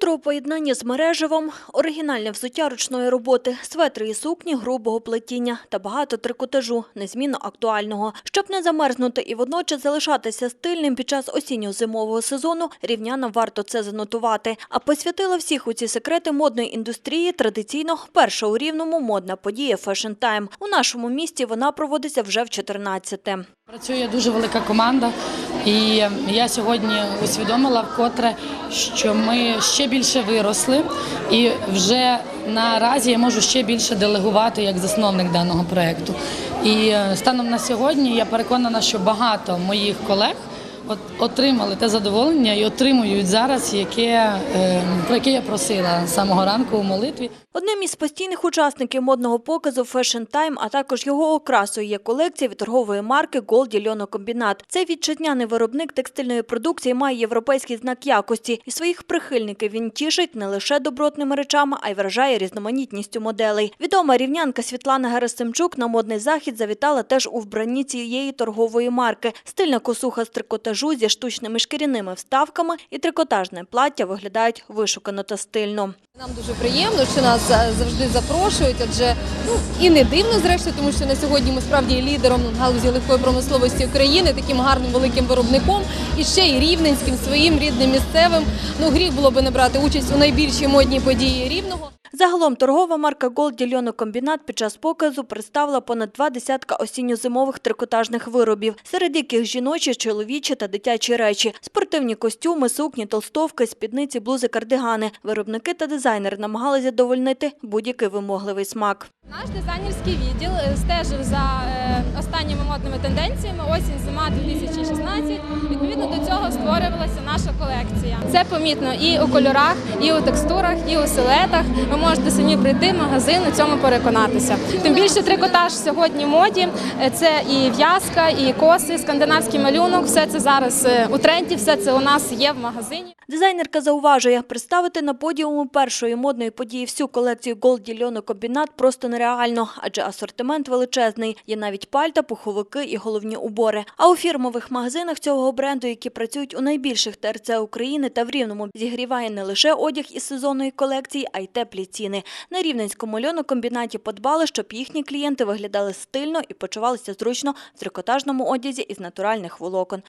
Колору у поєднанні з мережевом, оригінальне взуття ручної роботи, светри і сукні грубого плетіння та багато трикотажу, незмінно актуального. Щоб не замерзнути і водночас залишатися стильним під час осінньо-зимового сезону, рівнянам варто це занотувати. А посвятила всіх у ці секрети модної індустрії традиційно перша у Рівному модна подія Fashion Time. У нашому місті вона проводиться вже в 14-те. Працює дуже велика команда, і я сьогодні усвідомила вкотре, що ми ще більше виросли, і вже наразі я можу ще більше делегувати як засновник даного проєкту. І е, станом на сьогодні я переконана, що багато моїх колег отримали те задоволення і отримують зараз, яке, е, про яке я просила самого ранку у молитві. Одним із постійних учасників модного показу Fashion Time, а також його окрасою є колекція від торгової марки Голді Льонокомбінат. Цей вітчизняний виробник текстильної продукції має європейський знак якості, і своїх прихильників він тішить не лише добротними речами, а й вражає різноманітністю моделей. Відома рівнянка Світлана Герасимчук на модний захід завітала теж у вбранні цієї торгової марки. Стильна косуха з трикотажу зі штучними шкіряними вставками і трикотажне плаття виглядають вишукано та стильно. Нам дуже приємно, що нас завжди запрошують, адже ну і не дивно, зрештою, тому що на сьогодні ми справді лідером галузі легкої промисловості України, таким гарним великим виробником, і ще й рівненським своїм рідним місцевим. Ну гріх було би не брати участь у найбільшій модній події рівного. Загалом торгова марка Голд Льонокомбінат під час показу представила понад два десятка осінньо-зимових трикотажних виробів, серед яких жіночі, чоловічі та дитячі речі, спортивні костюми, сукні, толстовки, спідниці, блузи, кардигани. Виробники та дизайнери намагалися задовольнити будь-який вимогливий смак. Наш дизайнерський відділ е, стежив за е, останніми модними тенденціями осінь-зима 2016. Відповідно до цього створювалася наша колекція. Це помітно і у кольорах, і у текстурах, і у силуетах. Ви можете самі прийти в магазин у цьому переконатися. Тим більше трикотаж сьогодні моді. Е, Це і в'язка, і коси, скандинавський малюнок. Все це зараз у тренді, все це у нас є в магазині. Дизайнерка зауважує, представити на подіуму першої модної події всю колекцію Голді Льонокомбінат просто нереально, адже асортимент величезний. Є навіть пальта, пуховики і головні убори. А у фірмових магазинах цього бренду, які працюють у найбільших ТРЦ України та в Рівному, зігріває не лише одяг із сезонної колекції, а й теплі ціни. На рівненському льонокомбінаті подбали, щоб їхні клієнти виглядали стильно і почувалися зручно в трикотажному одязі із натуральних волокон.